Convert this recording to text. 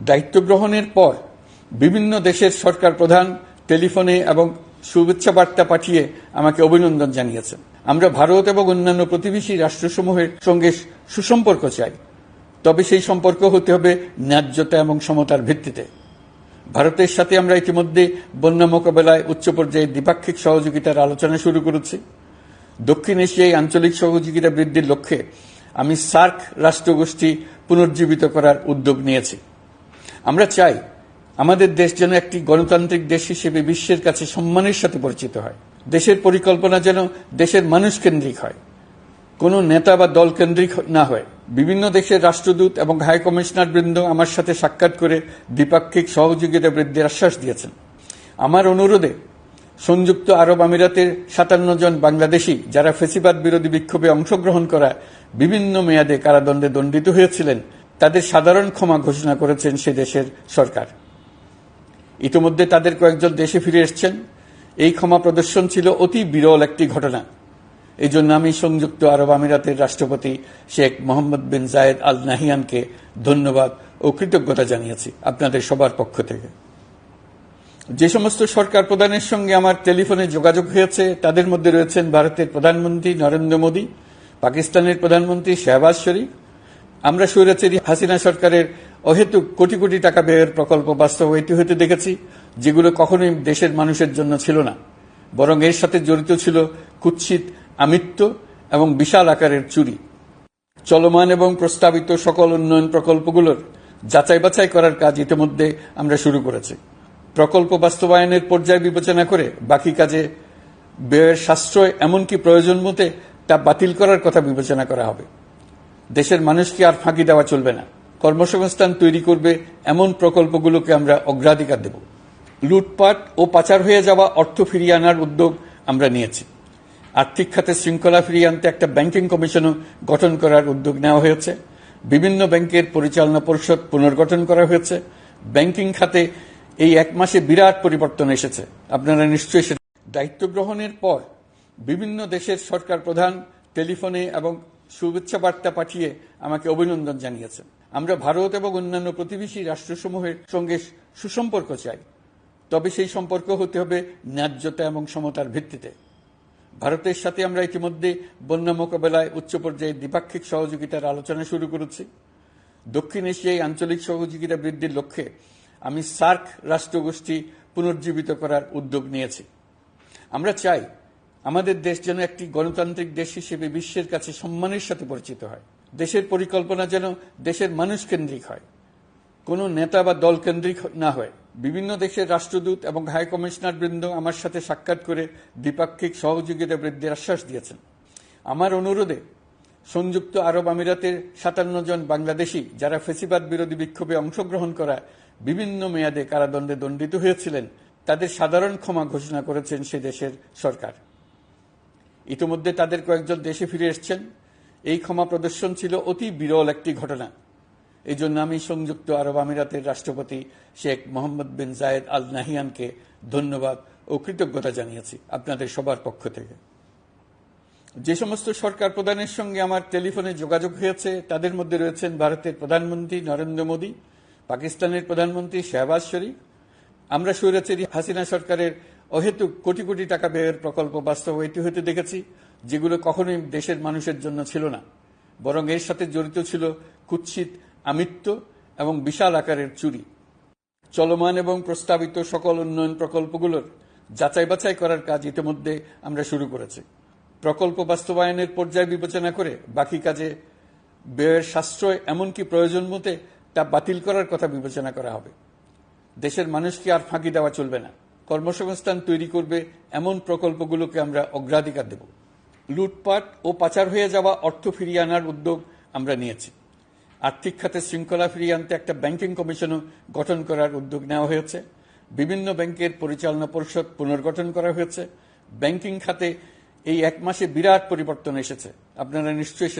দায়িত্ব গ্রহণের পর বিভিন্ন দেশের সরকার প্রধান টেলিফোনে এবং শুভেচ্ছা বার্তা পাঠিয়ে আমাকে অভিনন্দন জানিয়েছেন। আমরা ভারত এবং অন্যান্য প্রতিবেশী রাষ্ট্রসমূহের সঙ্গে সুসম্পর্ক চাই। তবে সেই সম্পর্ক হতে হবে ন্যায্যতা এবং সমতার ভিত্তিতে। ভারতের সাথে আমরা ইতিমধ্যে বন্যা মোকাবেলায় উচ্চ পর্যায়ে দ্বিপাক্ষিক সহযোগিতার আলোচনা শুরু করেছি। দক্ষিণ এশিয়ায় আঞ্চলিক সহযোগিতা বৃদ্ধির লক্ষ্যে আমি সার্ক রাষ্ট্রগোষ্ঠী পুনর্জীবিত করার উদ্যোগ নিয়েছি। আমরা চাই আমাদের দেশ যেন একটি গণতান্ত্রিক দেশ হিসেবে বিশ্বের কাছে সম্মানের সাথে পরিচিত হয়। দেশের পরিকল্পনা যেন দেশের মানুষ কেন্দ্রিক হয়। কোনো নেতা বা দল কেন্দ্রিক না হয়। বিভিন্ন দেশের রাষ্ট্রদূত এবং হাই কমিশনার বৃন্দ আমার সাথে সাক্ষাৎ করে দ্বিপাক্ষিক সহযোগিতা বৃদ্ধির আশ্বাস দিয়েছেন। আমার অনুরোধে সংযুক্ত আরব আমিরাতের সাতান্ন জন বাংলাদেশি যারা ফেসিবাদ বিরোধী বিক্ষোভে অংশগ্রহণ করা বিভিন্ন মেয়াদে কারাদণ্ডে দণ্ডিত হয়েছিলেন তাদের সাধারণ ক্ষমা ঘোষণা করেছেন সে দেশের সরকার। ইতিমধ্যে তাদের কয়েকজন দেশে ফিরে এসছেন। এই ক্ষমা প্রদর্শন ছিল অতি বিরল একটি ঘটনা। এই জন্য আমি সংযুক্ত আরব আমিরাতের রাষ্ট্রপতি শেখ মোহাম্মদ বিন জায়েদ আল নাহিয়ানকে ধন্যবাদ ও কৃতজ্ঞতা জানিয়েছি আপনাদের সবার পক্ষ থেকে। যে সমস্ত সরকার প্রধানের সঙ্গে আমার টেলিফোনে যোগাযোগ হয়েছে, তাদের মধ্যে রয়েছেন ভারতের প্রধানমন্ত্রী নরেন্দ্র মোদী, পাকিস্তানের প্রধানমন্ত্রী শাহবাজ শরীফ আমরা স্বৈরাচারী হাসিনা সরকারের অহেতুক কোটি কোটি টাকা ব্যয়ের প্রকল্প বাস্তব বাস্তবায়িত হতে দেখেছি, যেগুলো কখনোই দেশের মানুষের জন্য ছিল না। বরং এর সাথে জড়িত ছিল কুৎসিত আমিত্ব এবং বিশাল আকারের চুরি। চলমান এবং প্রস্তাবিত সকল উন্নয়ন প্রকল্পগুলোর যাচাই বাছাই করার কাজ ইতিমধ্যে আমরা শুরু করেছি। প্রকল্প বাস্তবায়নের পর্যায় বিবেচনা করে বাকি কাজে ব্যয়ের সাশ্রয় এমনকি প্রয়োজন মতে তা বাতিল করার কথা বিবেচনা করা হবে। দেশের মানুষকে আর ফাঁকি দেওয়া চলবে না। কর্মসংস্থান তৈরি করবে এমন প্রকল্পগুলোকে আমরা অগ্রাধিকার দেব। লুটপাট ও পাচার হয়ে যাওয়া অর্থ ফিরিয়ে আনার উদ্যোগ আমরা নিয়েছি। আর্থিক খাতে শৃঙ্খলা ফিরিয়ে আনতে একটা ব্যাংকিং কমিশনও গঠন করার উদ্যোগ নেওয়া হয়েছে। বিভিন্ন ব্যাংকের পরিচালনা পরিষদ পুনর্গঠন করা হয়েছে। ব্যাংকিং খাতে এই এক মাসে বিরাট পরিবর্তন এসেছে। আপনারা নিশ্চয়ই সেটা দায়িত্ব গ্রহণের পর বিভিন্ন দেশের সরকার প্রধান টেলিফোনে এবং শুভেচ্ছা বার্তা পাঠিয়ে আমাকে অভিনন্দন জানিয়েছেন। আমরা ভারত এবং অন্যান্য প্রতিবেশী রাষ্ট্রসমূহের সঙ্গে সুসম্পর্ক চাই। তবে সেই সম্পর্ক হতে হবে ন্যায্যতা এবং সমতার ভিত্তিতে। ভারতের সাথে আমরা ইতিমধ্যে বন্যা মোকাবেলায় উচ্চ পর্যায়ে দ্বিপাক্ষিক সহযোগিতার আলোচনা শুরু করেছি। দক্ষিণ এশিয়ায় আঞ্চলিক সহযোগিতা বৃদ্ধির লক্ষ্যে আমি সার্ক রাষ্ট্রগোষ্ঠী পুনর্জীবিত করার উদ্যোগ নিয়েছি। আমরা চাই আমাদের দেশ যেন একটি গণতান্ত্রিক দেশ হিসেবে বিশ্বের কাছে সম্মানের সাথে পরিচিত হয়। দেশের পরিকল্পনা যেন দেশের মানুষ কেন্দ্রিক হয়। কোনো নেতা বা দল কেন্দ্রিক না হয়। বিভিন্ন দেশের রাষ্ট্রদূত এবং হাই কমিশনার বৃন্দ আমার সাথে সাক্ষাৎ করে দ্বিপাক্ষিক সহযোগিতা বৃদ্ধির আশ্বাস দিয়েছেন। আমার অনুরোধে সংযুক্ত আরব আমিরাতের সাতান্ন জন বাংলাদেশি যারা ফেসিবাদ বিরোধী বিক্ষোভে অংশগ্রহণ করা বিভিন্ন মেয়াদে কারাদণ্ডে দণ্ডিত হয়েছিলেন, তাদের সাধারণ ক্ষমা ঘোষণা করেছেন সে দেশের সরকার। ইতিমধ্যে তাদের কয়েকজন দেশে ফিরে এসছেন। এই ক্ষমা প্রদর্শন ছিল অতি বিরল একটি ঘটনা। এই জন্য আমি সংযুক্ত আরব আমিরাতের রাষ্ট্রপতি শেখ মোহাম্মদ বিন জায়েদ আল নাহিয়ানকে ধন্যবাদ ও কৃতজ্ঞতা জানিয়েছি আপনাদের সবার পক্ষ থেকে। যে সমস্ত সরকার প্রধানের সঙ্গে আমার টেলিফোনে যোগাযোগ হয়েছে, তাদের মধ্যে রয়েছেন ভারতের প্রধানমন্ত্রী নরেন্দ্র মোদী, পাকিস্তানের প্রধানমন্ত্রী শাহবাজ শরীফ। আমরা স্বৈরাচারী হাসিনা সরকারের অহেতুক কোটি কোটি টাকা ব্যয়ের প্রকল্প বাস্তবায়িত হতে দেখেছি, যেগুলো কখনোই দেশের মানুষের জন্য ছিল না। বরং এর সাথে জড়িত ছিল কুৎসিত আমিত্ব এবং বিশাল আকারের চুরি। চলমান এবং প্রস্তাবিত সকল উন্নয়ন প্রকল্পগুলোর যাচাই বাছাই করার কাজ ইতিমধ্যে আমরা শুরু করেছি। প্রকল্প বাস্তবায়নের পর্যায় বিবেচনা করে বাকি কাজে ব্যয়ের সাশ্রয় এমনকি প্রয়োজন মতে তা বাতিল করার কথা বিবেচনা করা হবে। দেশের মানুষকে আর ফাঁকি দেওয়া চলবে না। কর্মসংস্থান তৈরি করবে, এমন প্রকল্পগুলোকে আমরা অগ্রাধিকার দেব। লুটপাট ও পাচার হয়ে যাওয়া অর্থ ফিরিয়ে আনার উদ্যোগ আমরা নিয়েছি। আর্থিক খাতে শৃঙ্খলা ফিরিয়ে আনতে একটা ব্যাংকিং কমিশনও গঠন করার উদ্যোগ নেওয়া হয়েছে। বিভিন্ন ব্যাংকের পরিচালনা পরিষদ পুনর্গঠন করা হয়েছে। ব্যাংকিং খাতে এই এক মাসে বিরাট পরিবর্তন এসেছে। আপনারা নিশ্চয়ই